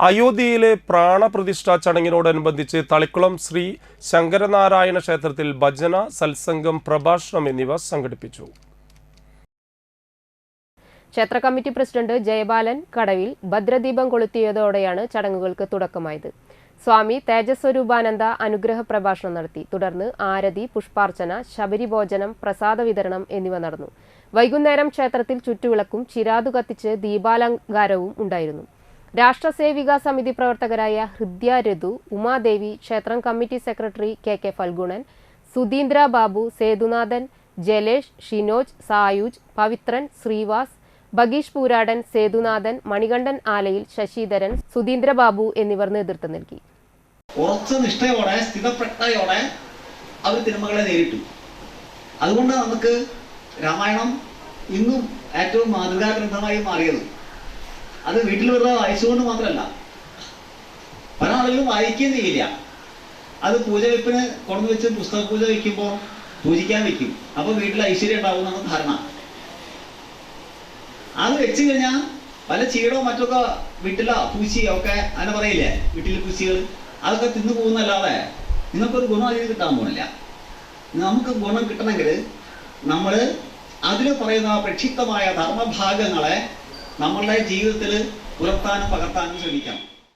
അയോധ്യയിലെ പ്രാണപ്രതിഷ്ഠാ ചടങ്ങിനോടനുബന്ധിച്ച് തളിക്കുളം ശ്രീ ശങ്കരനാരായണ ക്ഷേത്രത്തിൽ ഭജന സത്സംഗം പ്രഭാഷണം എന്നിവ സംഘടിപ്പിച്ചു. ക്ഷേത്ര കമ്മിറ്റി പ്രസിഡന്റ് ജയബാലൻ കടവിൽ ഭദ്രദീപം കൊളുത്തിയതോടെയാണ് ചടങ്ങുകൾക്ക് തുടക്കമായത്. സ്വാമി തേജസ്വരൂപാനന്ദ അനുഗ്രഹ പ്രഭാഷണം നടത്തി. തുടർന്ന് ആരതി പുഷ്പാർച്ചന ശബരിഭോജനം പ്രസാദ വിതരണം എന്നിവ നടന്നു. വൈകുന്നേരം ക്ഷേത്രത്തിൽ ചുറ്റുവിളക്കും ചിരാതു കത്തിച്ച് ദീപാലങ്കാരവും ഉണ്ടായിരുന്നു. രാഷ്ട്രസേവിക സമിതി പ്രവർത്തകരായ ഹൃദ്യ രതു ഉമാദേവി ക്ഷേത്രം committee secretary K K Phalgunan Sudheendra Babu Sethunathan Jalesh Shinoj Sayuj Pavithran Sreevas Bageesh Pooradan Sethunathan Manikandan ആലയിൽ Sasidharan Sudheendra Babu എന്നിവർ നേതൃത്വം നൽകി. അവർ നേരിട്ടു. അതുകൊണ്ട് നമുക്ക് രാമായണം ഇന്നും ഏറ്റവും മാതൃകാ ഗ്രന്ഥമായി മാറിയത്. അത് വീട്ടിൽ വെറുതെ വായിച്ചുകൊണ്ട് മാത്രമല്ല പല ആളുകളും വായിക്കുകയും ചെയ്യില്ല. അത് പൂജ വെപ്പിന് കൊണ്ടു വെച്ച് പുസ്തക പൂജ വയ്ക്കുമ്പോൾ പൂജിക്കാൻ വെക്കും അപ്പൊ വീട്ടിൽ ഐശ്വര്യം ഉണ്ടാവും എന്നാണ് ധാരണ. അത് വെച്ച് കഴിഞ്ഞാൽ പല ചീടോ മറ്റൊക്കെ വീട്ടിലോ പൂച്ചിയോ ഒക്കെ അങ്ങനെ പറയില്ലേ വീട്ടിലെ പൂച്ചികൾ അതൊക്കെ തിന്നു പോകുന്നല്ലാതെ നിങ്ങൾക്കൊരു ഗുണം അതിൽ കിട്ടാൻ പോകുന്നില്ല നമുക്ക് ഗുണം കിട്ടണമെങ്കിൽ നമ്മൾ അതിൽ പറയുന്ന പ്രക്ഷിപ്തമായ ധർമ്മഭാഗങ്ങളെ നമ്മളുടെ ജീവിതത്തിൽ പുലർത്താനും പകർത്താനും ശ്രമിക്കണം